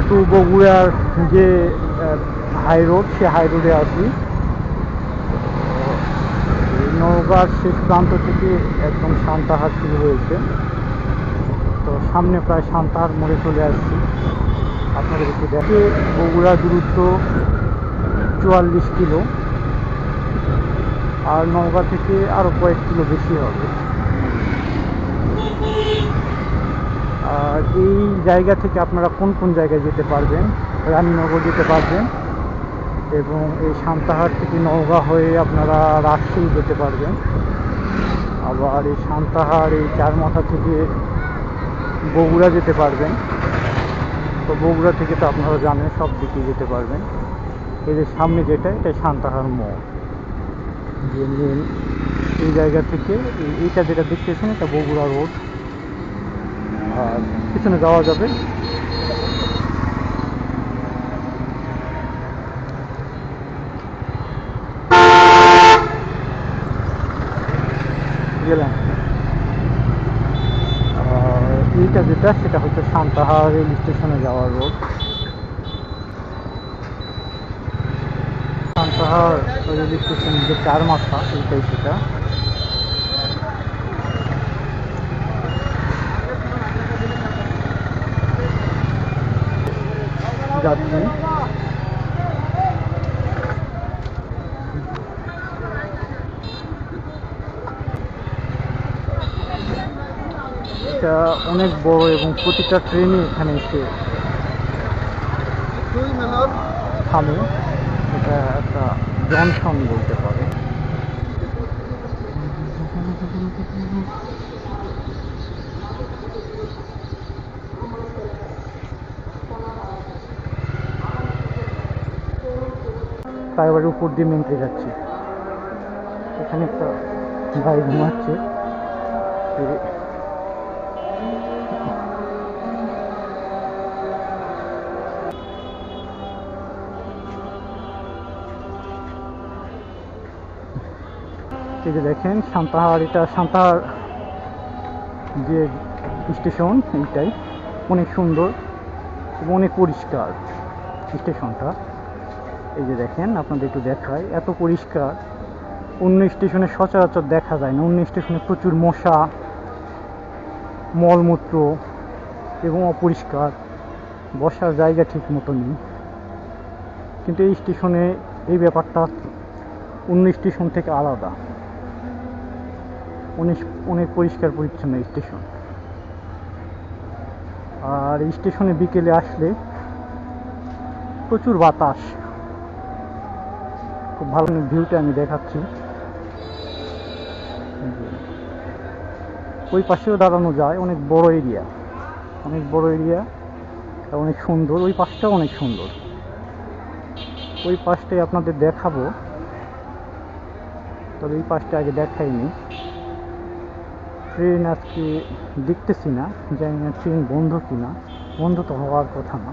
Two বগুড়ার যে high road সে high রোডে আছি। নওগাঁর শেষ প্রান্ত থেকে একদম সান্তাহার শুরু হয়েছে। তো সামনে প্রায় সান্তাহার মোড়ে চলে আসছি। আপনাদের একটু দেখে, বগুড়া দূরত্ব চুয়াল্লিশ কিলো। আর নওগাঁ থেকে আরও কয়েক কিলো বেশি হবে আর এই জায়গা থেকে আপনারা কোন কোন জায়গায় যেতে পারবেন? রানীনগর যেতে পারবেন এবং এই সান্তাহার থেকে নওগাঁ হয়ে আপনারা রাজশাহী যেতে পারবেন। আবার এই সান্তাহার, এই চারমাথা থেকে বগুড়া যেতে পারবেন। তো বগুড়া থেকে তো আপনারা জানেন, সব দিকে যেতে পারবেন। যে সামনে যেটা, এটা সান্তাহার মোড়। যে মেন এই জায়গা থেকে, এই- এইটা যেটা দেখতেছেন, এটা বগুড়া রোড। আর পিছনে যাওয়া যাবে গেলাম আর এইটা যেটা সেটা হচ্ছে সান্তাহার রেল স্টেশনে যাওয়ার রোড সান্তাহার রেল স্টেশন যে চার মাথা এইটাই সেটা যাচ্ছি। এটা অনেক বড় এবং প্রতিটা ট্রেনই এখানে এসে থামে। এটা একটা জনসন বলতে পারে। ফ্লাইওভারের উপর দিয়ে মেনতে যাচ্ছে। এখানে একটা ভাই ঘুমাচ্ছে। এই যে দেখেন সান্তাহার এটা সান্তাহার যে স্টেশন, এইটাই। অনেক সুন্দর এবং অনেক পরিষ্কার স্টেশনটা। এই যে দেখেন, আপনাদের একটু দেখায় এত পরিষ্কার। অন্য স্টেশনে সচরাচর দেখা যায় না। অন্য স্টেশনে প্রচুর মশা, মলমূত্র এবং অপরিষ্কার। বসার জায়গা ঠিক মতো নেই। কিন্তু এই স্টেশনে এই ব্যাপারটা অন্য স্টেশন থেকে আলাদা। অনেক অনেক পরিষ্কার পরিচ্ছন্ন স্টেশন। আর এই স্টেশনে বিকেলে আসলে প্রচুর বাতাস। খুব ভালো ভিউটা আমি দেখাচ্ছি। ওই পাশেও দাঁড়ানো যায়, অনেক বড় এরিয়া অনেক বড় এরিয়া অনেক সুন্দর। ওই পাশটাও অনেক সুন্দর। ওই পাশটাই আপনাদের দেখাবো। তবে এই পাশটা আগে দেখাইনি। ট্রেন আজকে দেখতেছি না, জানি না ট্রেন বন্ধ কিনা। বন্ধ তো হওয়ার কথা না।